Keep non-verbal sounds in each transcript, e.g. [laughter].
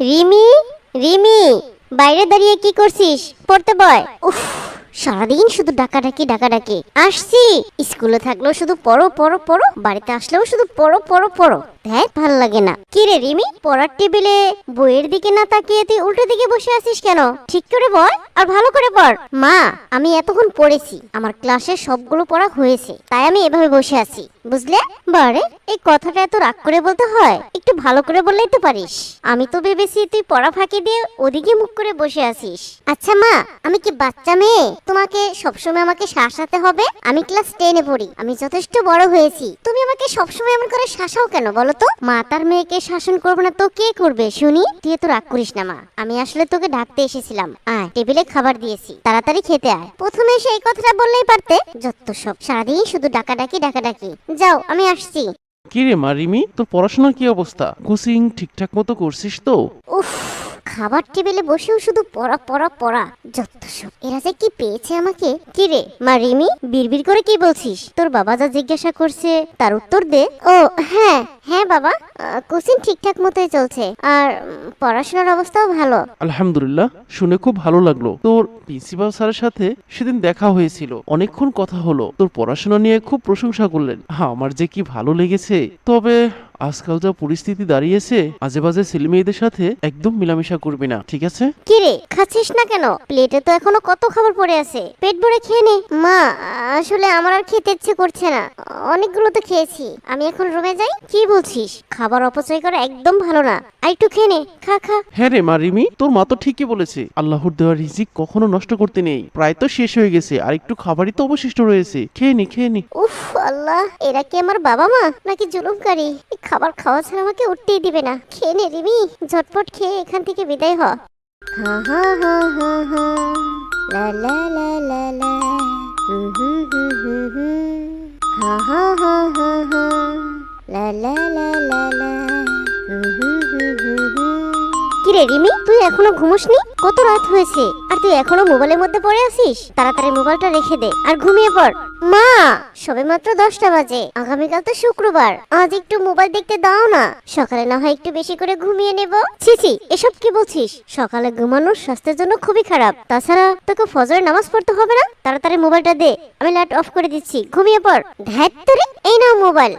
রিমি রিমি বাইরে দাঁড়িয়ে কি করছিস? পড়তে বয়। উফ। সারাদিন শুধু ডাকাডাকি ডাকাডাকি। আসছি। স্কুলে থাকলেও শুধু পড়ো পড়ো পড়ো। বাড়িতে আসলেও শুধু পড়ো পড়ো পড়ো। দেখ ভালো লাগে না। কি রে রিমি, পড়ার টেবিলে বইয়ের দিকে না তাকিয়ে তুই উল্টো দিকে বসে আছিস কেন? ঠিক করে বল আর ভালো করে পড় মা, আমি এতক্ষণ পড়েছি। আমার ক্লাসে সবগুলো পড়া হয়েছে, তাই আমি এভাবে বসে আছি। বুঝলে? বারে, এই কথাটা এত রাগ করে বলতে হয়? একটু ভালো করে বললেই তো পারিস। আমি তো ভেবেছি তুই পড়া ফাঁকি দিয়ে ওদিকে মুখ করে বসে আছিস। আচ্ছা মা, আমি কি বাচ্চা মেয়ে? তোমাকে সবসময় আমাকে শাসাতে হবে? আমি ক্লাস টেনে পড়ি। আমি যথেষ্ট বড় হয়েছি। তুমি আমাকে সবসময় এমন করে শাসাও কেন বলো তো? মা তার মেয়েকে শাসন করবে না তো কে করবে? শুনি? তুই তো রাগ করিস না মা। আমি আসলে তোকে ডাকতে এসেছিলাম। আয় টেবিলে খাবার দিয়েছি। তাড়াতাড়ি খেতে আয়। প্রথমে এসে এই কথাটা বললেই পারতে? যত সব। সারাদিন শুধু ডাকাডাকি ডাকাডাকি। যাও আমি আসছি। কি রে মা রিমি তোর পড়াশোনার কি অবস্থা? কোচিং ঠিকঠাক মতো করছিস তো? উফ খাবার টেবিলে বসেও শুধু পড়া পড়া পড়া। যত এরা যে কি পেয়েছে আমাকে? কি রে? মা রিমি, বিড়বিড় করে কি বলছিস? তোর বাবা যা জিজ্ঞাসা করছে, তার উত্তর দে। ও হ্যাঁ হ্যাঁ বাবা। কোচিং ঠিকঠাক মতোই চলছে। আর পড়াশোনার অবস্থাও ভালো। আলহামদুলিল্লাহ, শুনে খুব ভালো লাগল। তোর প্রিন্সিপাল স্যারের সাথে সেদিন দেখা হয়েছিল। অনেকক্ষণ কথা হলো। তোর পড়াশোনা নিয়ে খুব প্রশংসা করলেন। হ্যাঁ আমার যে কি ভালো লেগেছে। তবে আজকাল যা পরিস্থিতি দাঁড়িয়েছে আজে বাজে ছেলে মেয়েদের সাথে একদম মেলামেশা করবি না ঠিক আছে? কি রে খাচ্ছিস না কেন? প্লেটে তো এখনও কত খাবার পড়ে আছে। পেট ভরে খেয়ে নে। মা আসলে আমার আর খেতে ইচ্ছে করছে না। অনেকগুলো তো খেয়েছি। আমি এখন রুমে যাই। কি বলছিস? খাবার অপচয় করা একদম ভালো না। আর একটু খেয়ে নে। খা খা। হ্যাঁ রে মা রিমি তোর মা তো ঠিকই বলেছে। আল্লাহর দেওয়া রিজিক কখনো নষ্ট করতে নেই। প্রায় তো শেষ হয়ে গেছে। আর একটু খাবারই তো অবশিষ্ট রয়েছে। খেয়ে নি খেয়ে নি। উফ আল্লাহ এরা কি আমার বাবা মা নাকি জুলুমকারী? এই খাবার খাওয়া ছাড়া আমাকে উঠতেই দিবে না। খেয়ে নে রিমি। ঝটপট খেয়ে এখান থেকে বিদায় হ। হা হা হা হা হা। লা লা লা লা লা। হুম হুম হুম হুম হুম। হা হা হা হা হা। লা লা লা লা লা। হুম হুম হুম হুম হুম। কিরে রিমি তুই এখনও ঘুমোসনি? কত রাত হয়েছে? আর তুই এখনও মোবাইলের মধ্যে পড়ে আছিস? তাড়াতাড়ি মোবাইলটা রেখে দে। আর ঘুমিয়ে পড়। মা! সবে মাত্র দশটা বাজে। আগামীকাল তো শুক্রবার। আজ একটু মোবাইল দেখতে দাও না। সকালে না হয় একটু বেশি করে ঘুমিয়ে নেব। ছি ছি, এসব কি বলছিস? সকালে ঘুমানো স্বাস্থ্যের জন্য খুবই খারাপ। তাছাড়া তোকে ফজরের নামাজ পড়তে হবে না? তাড়াতাড়ি মোবাইলটা দে। আমি লাইট অফ করে দিচ্ছি। ঘুমিয়ে পড়। ধ্যাত এই নাও মোবাইল।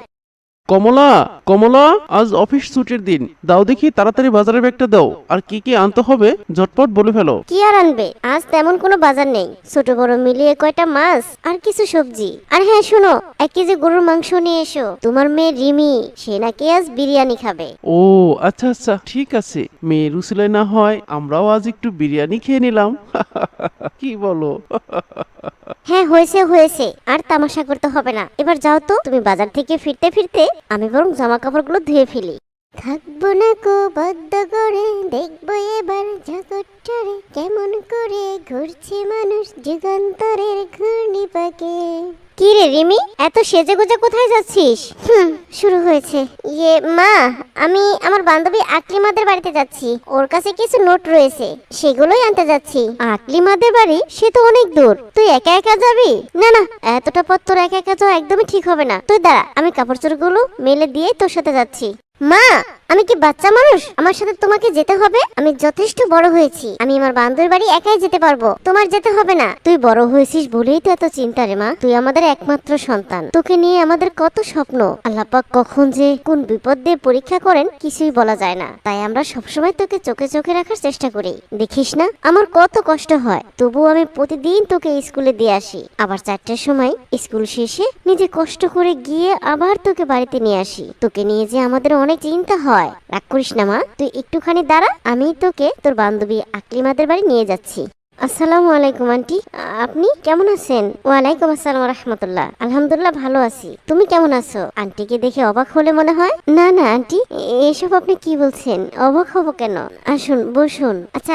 কমলা কমলা আজ অফিস ছুটির দিন। দাও দেখি তাড়াতাড়ি বাজারের ব্যাগটা দাও। আর কি কি আনতে হবে ঝটপট বলে ফেলো। কি আর আনবে? আজ তেমন কোনো বাজার নেই। ছোট বড় মিলিয়ে কয়টা মাছ আর কিছু সবজি। আর হ্যাঁ শোনো এক কেজি গরুর মাংস নিয়ে এসো। তোমার মেয়ে রিমি সে নাকি আজ বিরিয়ানি খাবে। ও আচ্ছা আচ্ছা ঠিক আছে। মেয়ে রুসিলাই না হয় আমরাও আজ একটু বিরিয়ানি খেয়ে নিলাম। [laughs] কি বলো? [laughs] হ্যাঁ হয়েছে হয়েছে। আর তামাশা করতে হবে না। এবার যাও তো তুমি বাজার থেকে ফিরতে ফিরতে আমি বরং জামা কাপড়গুলো ধুয়ে ফেলি থাকব না কো বদ্ধ করে দেখব এবার জগৎটারে কেমন করে ঘুরছে মানুষ যুগান্তরের ঘূর্ণি পাকে। কি রে রিমি এত সেজে গুজে কোথায় যাচ্ছিস? হুম শুরু হয়েছে। ইয়ে মা আমি আমার বান্ধবী আকলিমাদের বাড়িতে যাচ্ছি। ওর কাছে কিছু নোট রয়েছে সেগুলোই আনতে যাচ্ছি। আকলিমাদের বাড়ি? সে তো অনেক দূর। তুই একা একা যাবি? না না এতটা পথ তোর একা একা যাওয়া একদমই ঠিক হবে না। তুই দাঁড়া আমি কাপড় চোপড়গুলো মেলে দিয়ে তোর সাথে যাচ্ছি। মা আমি কি বাচ্চা মানুষ? আমার সাথে তোমাকে যেতে হবে? আমি যথেষ্ট বড় হয়েছি। আমি আমার বান্ধবীর বাড়ি একাই যেতে পারব। তোমার যেতে হবে না। তুই বড় হয়েছিস বলেই তো এত চিন্তা রে মা। তুই আমাদের একমাত্র সন্তান। তোকে নিয়ে আমাদের কত স্বপ্ন। আল্লাপাক কখন যে কোন বিপদ দিয়ে পরীক্ষা করেন কিছুই বলা যায় না। তাই আমরা সবসময় তোকে চোখে চোখে রাখার চেষ্টা করি। দেখিস না? আমার কত কষ্ট হয়। তবুও আমি প্রতিদিন তোকে স্কুলে দিয়ে আসি। আবার চারটের সময় স্কুল শেষে নিজে কষ্ট করে গিয়ে আবার তোকে বাড়িতে নিয়ে আসি। তোকে নিয়ে যে আমাদের অনেক চিন্তা হয়। রাগ করিস না মা। তুই একটুখানি দাঁড়া, আমি তোকে তোর বান্ধবী আকলিমাদের বাড়ি নিয়ে যাচ্ছি। আসসালামু আলাইকুম, আন্টি। আপনি কেমন আছেন? ওয়ালাইকুম আসসালাম রহমতুল্লাহ। আলহামদুলিল্লাহ ভালো আছি। তুমি কেমন আছো? আন্টিকে দেখে অবাক হলে মনে হয়, না না, আন্টি এসব আপনি কি বলছেন? অবাক হব কেন? আসুন, বসুন। আচ্ছা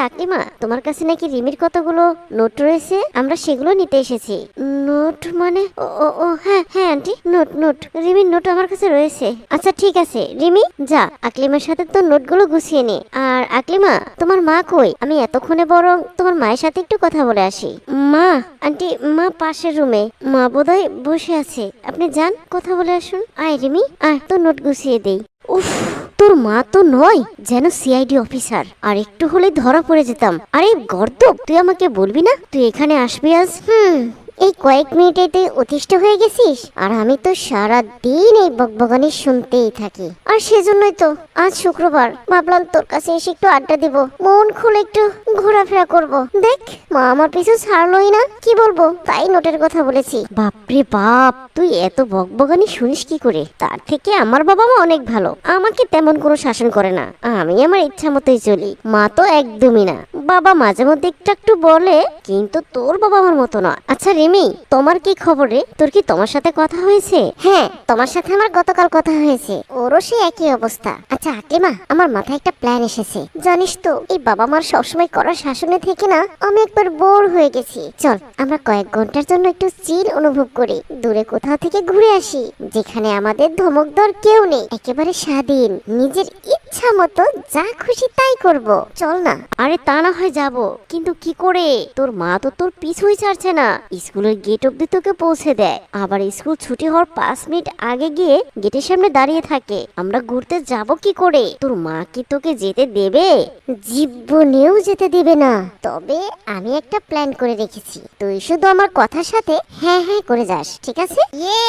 তোমার কাছে নাকি রিমির কতগুলো নোট রয়েছে? আমরা সেগুলো নিতে এসেছি। নোট মানে ও ও হ্যাঁ হ্যাঁ আন্টি, নোট নোট। রিমির নোট আমার কাছে রয়েছে। আচ্ছা ঠিক আছে। রিমি, যা। আকলিমার সাথে তো নোটগুলো গুছিয়ে নে। আর, আকলিমা, তোমার মা কই? আমি এতক্ষণে বরং তোমার মায়ের সাথে একটু কথা বলে আসি। মা। আন্টি মা পাশের রুমে। মা বোধহয় বসে আছে। আপনি যান কথা বলে আসুন। আয় রিমি আয় তো নোট গুছিয়ে দেই। উফ তোর মা তো নয় যেন সিআইডি অফিসার। আর একটু হলে ধরা পড়ে যেতাম। আরে গর্দব তুই আমাকে বলবি না? তুই এখানে আসবি আজ? হুম। এই কয়েক মিনিটে তুই অতিষ্ঠ হয়ে গেছিস? আর আমি তো সারা দিন এই বকবগানি শুনতেই থাকি। আর সেজন্যই তো আজ শুক্রবার। ভাবলাম তোর কাছে এসে একটু আড্ডা দিব। মন খুলে একটু ঘোরাফেরা করব। দেখ, মা আমার পিছু ছাড়লোই না। কি বলব? তাই নোটের কথা বলেছি। বাপরে বাপ, তুই এত বকবগানি শুনিস কি করে? তার থেকে আমার বাবা মা অনেক ভালো। আমাকে তেমন কোনো শাসন করে না। আমি আমার ইচ্ছা মতোই চলি। মা তো একদমই না। বাবা মাঝে মধ্যে একটু একটু বলে, কিন্তু তোর বাবা আমার মতো না আচ্ছা রিমি তোমার কি খবর রে? তোর কি তোমার সাথে কথা হয়েছে? হ্যাঁ। তোমার সাথে আমার গতকাল কথা হয়েছে। ওরও সে একই অবস্থা। আচ্ছা আকলিমা আমার মাথায় একটা প্ল্যান এসেছে। জানিস তো এই বাবা মার সবসময় করা শাসনে থেকে না আমি একবার বোর হয়ে গেছি। চল আমরা কয়েক ঘণ্টার জন্য একটু চিল অনুভব করি। দূরে কোথাও থেকে ঘুরে আসি যেখানে আমাদের ধমকদর কেউ নেই। একেবারে স্বাধীন। নিজের ইচ্ছা মতো যা খুশি তাই করব। চল না। আরে তা না হয় যাব। কিন্তু কি করে? তোর মা তো তোর পিছুই ছাড়ছে না। স্কুলের গেট অব্দি তোকে পৌঁছে দেয়। আবার স্কুল ছুটি হওয়ার পাঁচ মিনিট আগে গিয়ে গেটের সামনে দাঁড়িয়ে থাকে। আমরা ঘুরতে যাব কি করে? তোর মা কি তোকে যেতে দেবে? জীবনেও যেতে দেবে না। তবে আমি একটা প্ল্যান করে রেখেছি। তুই শুধু আমার কথার সাথে হ্যাঁ হ্যাঁ করে যাস, ঠিক আছে? ইয়ে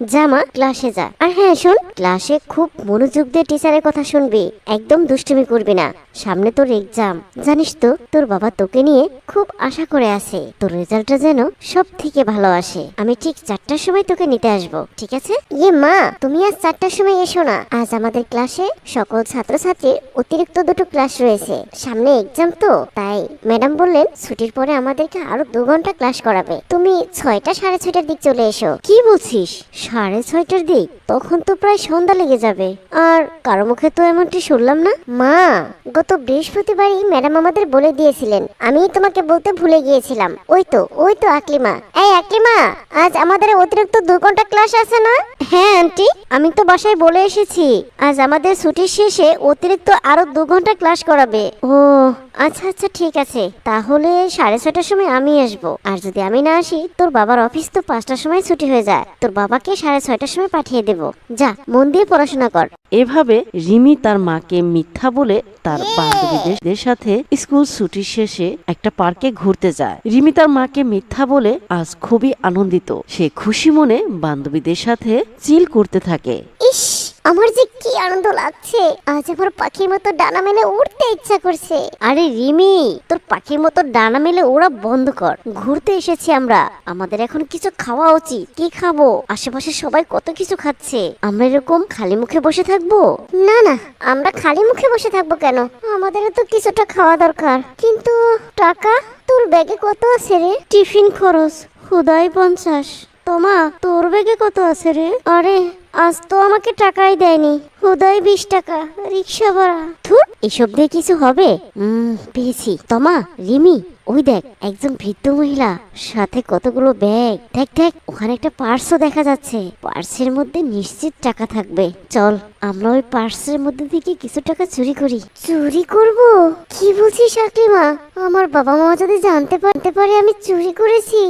জামা ক্লাসে যা। আর হ্যাঁ শোন, ক্লাসে খুব মনোযোগ দিয়ে টিচারের কথা শুনবি। একদম দুষ্টুমি করবি না। সামনে তোর এক্সাম জানিস তো, তোর বাবা তোকে নিয়ে খুব আশা করে আছে। তোর রেজাল্টটা যেন সব থেকে ভালো আসে। আমি ঠিক চারটার সময় তোকে নিতে আসব, ঠিক আছে? ইয়ে মা, তুমি আজ চারটার সময় এসো না। আজ আমাদের ক্লাসে সকল ছাত্রছাত্রীর অতিরিক্ত দুটো ক্লাস রয়েছে। সামনে এক্সাম তো, তাই ম্যাডাম বললেন, ছুটির পরে আমাদেরকে আরও দু ঘণ্টা ক্লাস করাবে। তুমি ছয়টা সাড়ে ছয়টার দিক চলে এসো। কি বলছিস? সাড়ে ছয়টার দিক, তখন তো প্রায় সন্ধ্যা লেগে যাবে। আর কারও মুখে তো এমনটি শুনলাম না? মা, গত বৃহস্পতিবারই ম্যাডাম আমাদের বলে দিয়েছিলেন, আমি তোমাকে বলতে ভুলে গিয়েছিলাম। ওই তো ওই তো আকলিমা। এই আকলিমা, আজ আমাদের অতিরিক্ত দু ঘণ্টা ক্লাস আছে না? হ্যাঁ আন্টি। আমি তো বাসায় বলে এসেছি, আজ আমাদের ছুটির শেষে অতিরিক্ত আরও দু ঘণ্টা ক্লাস করাবে। ও আচ্ছা আচ্ছা ঠিক আছে। তাহলে সাড়ে ছটার সময় আমি আসব। আর যদি আমি না আসি, তোর বাবার অফিস তো পাঁচটার সময় ছুটি হয়ে যায়। তোর বাবাকে সাড়ে ছয়টার সময় পাঠিয়ে দেব। যা মন দিয়ে পড়াশোনা কর। এভাবে রিমি তার মাকে মিথ্যা বলে তার বান্ধবীদের সাথে স্কুল ছুটি শেষে একটা পার্কে ঘুরতে যায়। রিমি তার মাকে মিথ্যা বলে আজ খুবই আনন্দিত। সে খুশি মনে বান্ধবীদের সাথে চিল করতে থাকে। ইস! আমার যে কি আনন্দ লাগছে। আজ আমার পাখির মতো ডানা মেলে উঠতে ইচ্ছা করছে। আরে রিমি তোর পাখির মতো ডানা মেলে ওরা বন্ধ কর। ঘুরতে এসেছি আমরা। আমাদের এখন কিছু খাওয়া উচিত। কি খাব? আশেপাশে সবাই কত কিছু খাচ্ছে। আমরা এরকম খালি মুখে বসে থাকব? না না আমরা খালি মুখে বসে থাকব কেন? আমাদেরও তো কিছুটা খাওয়া দরকার। কিন্তু টাকা তোর ব্যাগে কত আছে রে? টিফিন খরচ হুদাই পঞ্চাশ। তোমা তোর ব্যাগে কত আছে রে? আরে আজ তো আমাকে টাকাই দেয়নি। হুদাই বিশ টাকা, রিক্সা ভাড়া। ধুর, এসব দিয়ে কিছু হবে? উম, পেয়েছি। তমা, রিমি, ওই দেখ, একজন বৃদ্ধ মহিলা, সাথে কতগুলো ব্যাগ। দেখ দেখ, ওখানে একটা পার্সও দেখা যাচ্ছে। পার্সের মধ্যে নিশ্চিত টাকা থাকবে। চল, আমরা ওই পার্সের মধ্যে থেকে কিছু টাকা চুরি করি। চুরি করব? কি বলছিস আকলিমা আমার বাবা মা যদি জানতে পারতে পারে আমি চুরি করেছি,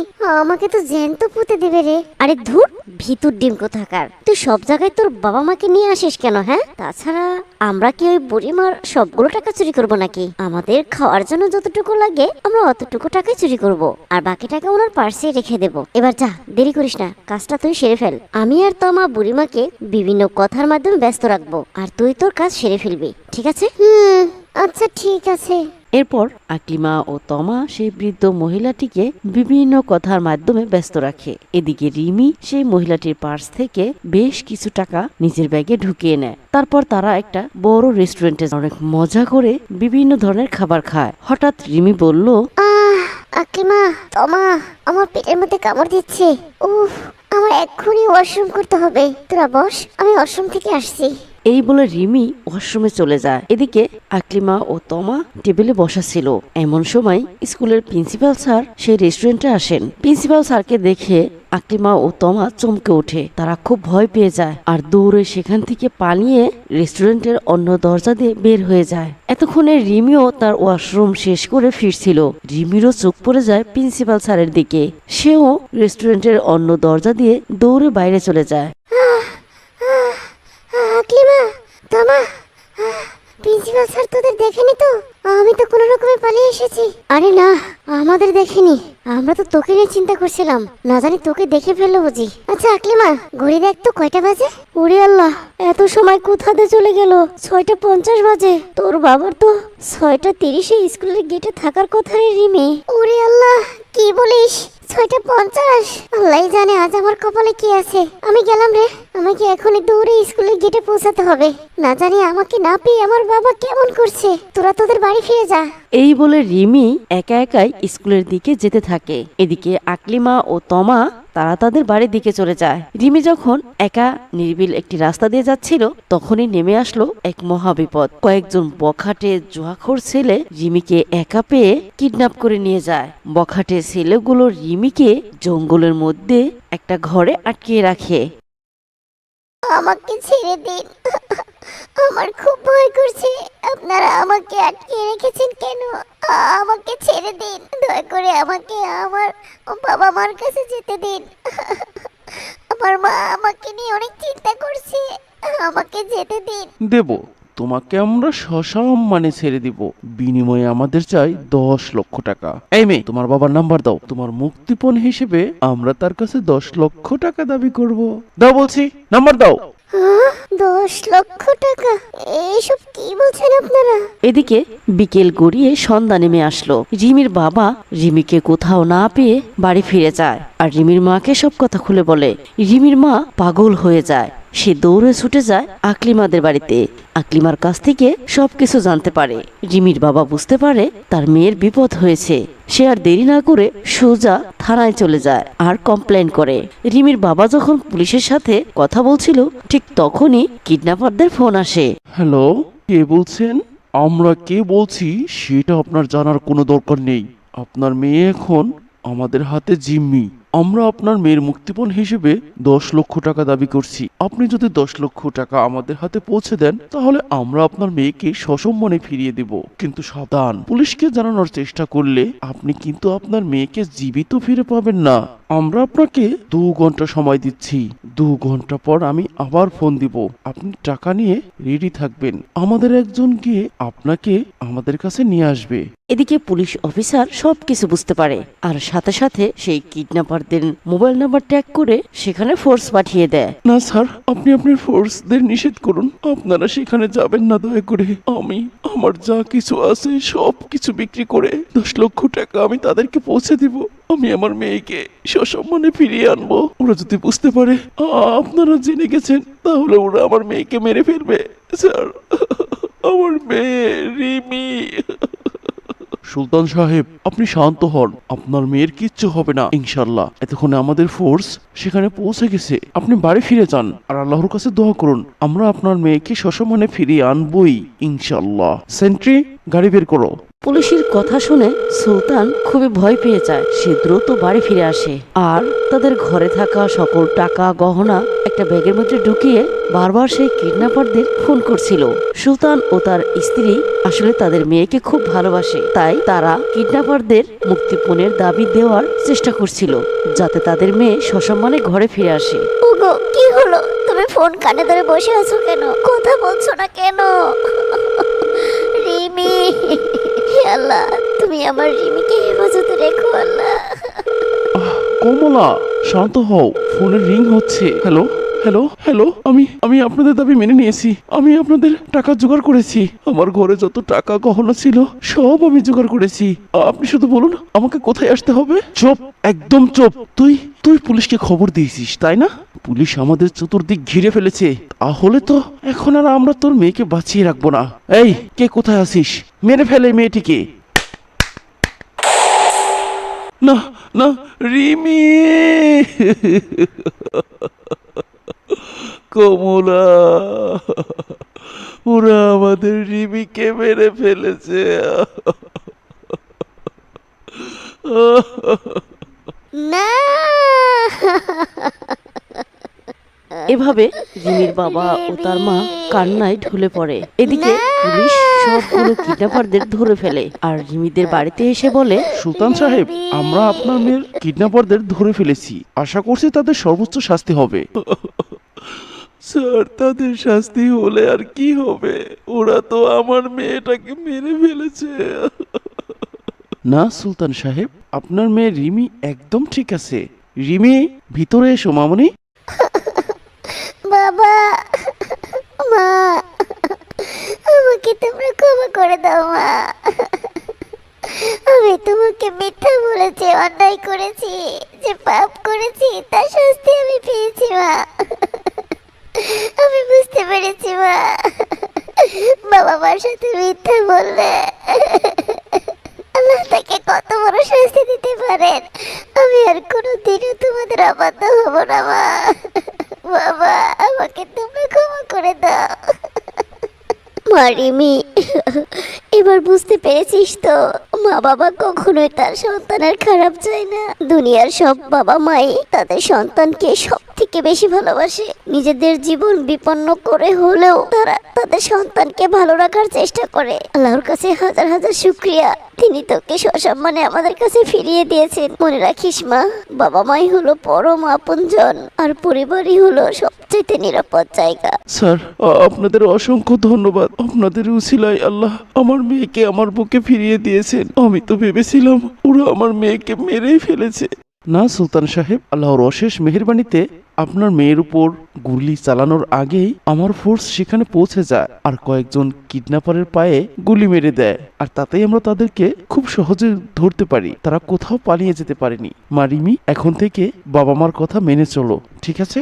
আমাকে তো জ্যান্ত পুঁতে দেবে রে। আরে ধুর, ভিতর ডিম কোথাকার? তুই সব জায়গায় তোর বাবা মাকে নিয়ে আসিস কেন হ্যাঁ? তাছাড়া আমরা কি ওই বুড়িমার সবগুলো টাকা চুরি করব নাকি? আমাদের খাওয়ার জন্য যতটুকু লাগে, আমরা অতটুকু টাকাই চুরি করব। আর বাকি টাকা ওনার পার্সে রেখে দেব। এবার যা, দেরি করিস না, কাজটা তুই সেরে ফেল। আমি আর তোমা বুড়িমাকে বিভিন্ন কথার মাধ্যমে ব্যস্ত রাখব, আর তুই তোর কাজ সেরে ফেলবি, ঠিক আছে? হুম আচ্ছা ঠিক আছে। এরপর আকলিমা ও তমা সেই বৃদ্ধ মহিলাটিকে বিভিন্ন কথার মাধ্যমে ব্যস্ত রাখে। এদিকে রিমি সেই মহিলাটির পার্স থেকে বেশ কিছু টাকা নিজের ব্যাগে ঢুকিয়ে নেয়। তারপর তারা একটা বড় রেস্টুরেন্টে অনেক মজা করে বিভিন্ন ধরনের খাবার খায়। হঠাৎ রিমি বলল আকিমা তমা, আমার পেটের মধ্যে কামড় দিচ্ছে। উফ, আমার এক্ষুনি ওয়াশরুম করতে হবে। তোরা বস, আমি ওয়াশরুম থেকে আসছি। এই বলে রিমি ওয়াশরুমে চলে যায়। এদিকে আকলিমা ও তমা টেবিলে বসা ছিল। এমন সময় স্কুলের প্রিন্সিপাল স্যার সেই রেস্টুরেন্টে আসেন। প্রিন্সিপাল স্যারকে দেখে আকলিমা ও তমা চমকে ওঠে। তারা খুব ভয় পেয়ে যায় আর দৌড়ে সেখান থেকে পালিয়ে রেস্টুরেন্টের অন্য দরজা দিয়ে বের হয়ে যায়। এতক্ষণে রিমিও তার ওয়াশরুম শেষ করে ফিরছিল। রিমিরও চোখ পড়ে যায় প্রিন্সিপাল স্যারের দিকে। সেও রেস্টুরেন্টের অন্য দরজা দিয়ে দৌড়ে বাইরে চলে যায়। আকলিমা তোমা প্রিন্সিপাল স্যার তোদের দেখেনি তো? আমি তো কোনো রকমে পালিয়ে এসেছি। আরে না, আমাদের দেখেনি। আমরা তো তোকে নিয়ে চিন্তা করছিলাম। না জানি তোকে দেখে ফেলল বুঝি। আচ্ছা আকলিমা ঘড়ি দেখ তো কয়টা বাজে? ওরে আল্লাহ, এত সময় কোথাতে চলে গেল? ছয়টা পঞ্চাশ বাজে। তোর বাবার তো ছয়টা তিরিশে স্কুলের গেটে থাকার কথা রে রিমি। ওরে আল্লাহ, কি বলিস? আমি গেলাম রে, আমাকে এখনই দৌড়ে স্কুলের গেটে পৌঁছাতে হবে। না জানি আমাকে না পেয়ে আমার বাবা কেমন করছে। তোরা তোদের বাড়ি ফিরে যা। এই বলে রিমি একা একাই স্কুলের দিকে যেতে থাকে। এদিকে আকলিমা ও তমা তারা তাদের বাড়ির দিকে চলে যায়। রিমি যখন একা নির্বিল একটি রাস্তা দিয়ে যাচ্ছিল, তখনই নেমে আসলো এক মহাবিপদ। কয়েকজন বখাটে জুয়াখোর ছেলে রিমিকে একা পেয়ে কিডন্যাপ করে নিয়ে যায়। বখাটে ছেলেগুলো রিমিকে জঙ্গলের মধ্যে একটা ঘরে আটকিয়ে রাখে। আমাকে ছেড়ে দিন। আমার খুব ভয় করছে। আপনারা আমাকে আটকে রেখেছেন কেন? আমাকে ছেড়ে দিন। দয়া করে আমাকে আমার বাবা মার কাছে যেতে দিন। আমার মা আমাকে নিয়ে অনেক চিন্তা করছে। আমাকে যেতে দিন। দেব, তোমাকে আমরা সসম্মানে ছেড়ে দিব। বিনিময়ে আমাদের চাই দশ লক্ষ টাকা। এই মেয়ে, তোমার বাবার নাম্বার দাও। তোমার মুক্তিপণ হিসেবে আমরা তার কাছে দশ লক্ষ টাকা দাবি করব। দাও বলছি, নাম্বার দাও। দশ লক্ষ টাকা। এইসব কি বলছেন আপনারা? এদিকে বিকেল গড়িয়ে সন্ধ্যা নেমে আসলো। রিমির বাবা রিমিকে কোথাও না পেয়ে বাড়ি ফিরে যায় আর রিমির মাকে সব কথা খুলে বলে। রিমির মা পাগল হয়ে যায়। সে দৌড়ে ছুটে যায় আকলিমাদের বাড়িতে। আকলিমার কাছ থেকে সবকিছু জানতে পারে। রিমির বাবা বুঝতে পারে তার মেয়ের বিপদ হয়েছে। সে আর দেরি না করে সোজা থানায় চলে যায় আর কমপ্লেন করে। রিমির বাবা যখন পুলিশের সাথে কথা বলছিল, ঠিক তখনই কিডন্যাপারদের ফোন আসে। হ্যালো, কে বলছেন? আমরা কে বলছি সেটা আপনার জানার কোনো দরকার নেই। আপনার মেয়ে এখন আমাদের হাতে জিম্মি। আমরা আপনার মেয়ের মুক্তিপণ হিসেবে দশ লক্ষ টাকা দাবি করছি। আপনি যদি দশ লক্ষ টাকা আমাদের হাতে পৌঁছে দেন, তাহলে আমরা আপনার মেয়েকে সসম্মানে ফিরিয়ে দেব। কিন্তু সাবধান, পুলিশকে জানানোর চেষ্টা করলে আপনি কিন্তু আপনার মেয়েকে জীবিত ফিরে পাবেন না। আমরা আপনাকে দু ঘণ্টা সময় দিচ্ছি। দু ঘণ্টা পর আমি আবার ফোন দিব। আপনি টাকা নিয়ে রেডি থাকবেন। আমাদের একজন গিয়ে আপনাকে আমাদের কাছে নিয়ে আসবে। এদিকে পুলিশ অফিসার সবকিছু বুঝতে পারে। আর সাথে সাথে সেই কিডন্যাপারদের মোবাইল নাম্বার ট্যাগ করে সেখানে ফোর্স পাঠিয়ে দেয়। না, স্যার, আপনি আপনার ফোর্সদের নিষেধ করুন। আপনারা সেখানে যাবেন না, দয়া করে। আমি আমার যা কিছু আছে সব কিছু বিক্রি করে দশ লক্ষ টাকা আমি তাদেরকে পৌঁছে দিব। আমি আমার মেয়েকে সসম্মানে ফিরিয়ে আনব। ওরা যদি বুঝতে পারে আপনারা জেনে গেছেন, তাহলে ওরা আমার মেয়েকে মেরে ফেলবে। স্যার, আমার মেয়ে রিমি। সুলতান সাহেব, আপনি শান্ত হন। আপনার মেয়ের কিচ্ছু হবে না ইনশাল্লাহ এতক্ষণে আমাদের ফোর্স সেখানে পৌঁছে গেছে। আপনি বাড়ি ফিরে যান আর আল্লাহর কাছে দোয়া করুন। আমরা আপনার মেয়েকে সসম্মানে ফিরিয়ে আনবই ইনশাল্লাহ সেন্ট্রি গাড়ি বের করো। পুলিশের কথা শুনে সুলতান খুবই ভয় পেয়ে যায়। সে দ্রুত বাড়ি ফিরে আসে আর তাদের ঘরে থাকা সকল টাকা, গহনা একটা ব্যাগের মধ্যে ঢুকিয়ে বারবার সেই কিডন্যাপারদের ফোন করছিল। সুলতান ও তার স্ত্রী আসলে তাদের মেয়েকে খুব ভালোবাসে, তাই তারা কিডন্যাপারদের মুক্তিপণের দাবি দেওয়ার চেষ্টা করছিল, যাতে তাদের মেয়ে সসম্মানে ঘরে ফিরে আসে। কি হলো? তুমি ফোন কানে ধরে বসে আছো কেন? কথা বলছো না কেন? রিমি। আল্লাহ তুমি আমার রিমিকে হেফাজতে রেখো আল্লাহ। কমলা শান্ত হও ফোনের রিং হচ্ছে। হ্যালো? হ্যালো হ্যালো আমি আমি আপনাদের দাবি মেনে নিয়েছি। আমি আপনাদের টাকা জোগাড় করেছি। আমার ঘরে যত টাকা গহনা ছিল, সব আমি জোগাড় করেছি। আপনি শুধু বলুন, আমাকে কোথায় আসতে হবে? চোপ, একদম চোপ। তুই তুই পুলিশকে খবর দিয়েছিস, তাই না? পুলিশ আমাদের চতুর্দিক ঘিরে ফেলেছে। তাহলে তো এখন আর আমরা তোর মেয়েকে বাঁচিয়ে রাখব না। এই, কে কোথায় আছিস? মেরে ফেলে মেয়েটিকে। না না, রিমি! কমলা ওরা আমাদের রিমিকে মেরে ফেলেছে। না। এভাবে রিমির বাবা ও তার মা কান্নায় ঢুলে পড়ে। এদিকে পুলিশ সবগুলো কিডন্যাপারদের ধরে ফেলে আর রিমিদের বাড়িতে এসে বলে সুলতান সাহেব আমরা আপনার মেয়ের কিডন্যাপারদের ধরে ফেলেছি। আশা করছি তাদের সর্বোচ্চ শাস্তি হবে। স্যার তাদের শাস্তি হলে আর কি হবে? ওরা তো আমার মেয়েটাকে মেরে ফেলেছে। না সুলতান সাহেব আপনার মেয়ে রিমি একদম ঠিক আছে। রিমি ভিতরে এসো মামনি। বাবা মা আমাকে তোমরা ক্ষমা করে দাও মা। আমি তোমাকে মিথ্যা বলেছি অন্যায় করেছি যে পাপ করেছি তার শাস্তি আমি পেয়েছি মা। আমি বুঝতে পেরেছি, মা। বাবা মার সাথে মিথ্যা বললে আল্লাহ তাকে কত বড় শাস্তি দিতে পারেন। আমি আর কোনো দিনও তোমাদের অবাধ্য হব না, মা। বাবা, আমাকে তোমরা ক্ষমা করে দাও। মারিমি, এবার বুঝতে পেরেছিস তো, মা বাবা কখনোই তার সন্তানের খারাপ চায় না। দুনিয়ার সব বাবা মাই তাদের সন্তানকে সব থেকে বেশি ভালোবাসে নিজেদের জীবন বিপন্ন করে হলেও তারা তাদের সন্তানকে ভালো রাখার চেষ্টা করে। আল্লাহর কাছে হাজার হাজার শুক্রিয়া। তিনি তোকে সসম্মানে আমাদের কাছে ফিরিয়ে দিয়েছেন। মনে রাখিস মা, বাবা মাই হলো পরম আপনজন আর পরিবারই হলো সবচেয়ে নিরাপদ জায়গা। স্যার আপনাদের অসংখ্য ধন্যবাদ। আপনাদের উসিলায় আল্লাহ আমার মেয়েকে আমার বুকে ফিরিয়ে দিয়েছেন। আমি তো ভেবেছিলাম ওরা আমার মেয়েকে মেরেই ফেলেছে। না, সুলতান সাহেব? আল্লাহর অশেষ মেহরবানিতে আপনার মেয়ের উপর গুলি চালানোর আগেই আমার ফোর্স সেখানে পৌঁছে যায় আর কয়েকজন কিডন্যাপারের পায়ে গুলি মেরে দেয়। আর তাতেই আমরা তাদেরকে খুব সহজে ধরতে পারি। তারা কোথাও পালিয়ে যেতে পারেনি। মারিমি এখন থেকে বাবা মার কথা মেনে চলো, ঠিক আছে?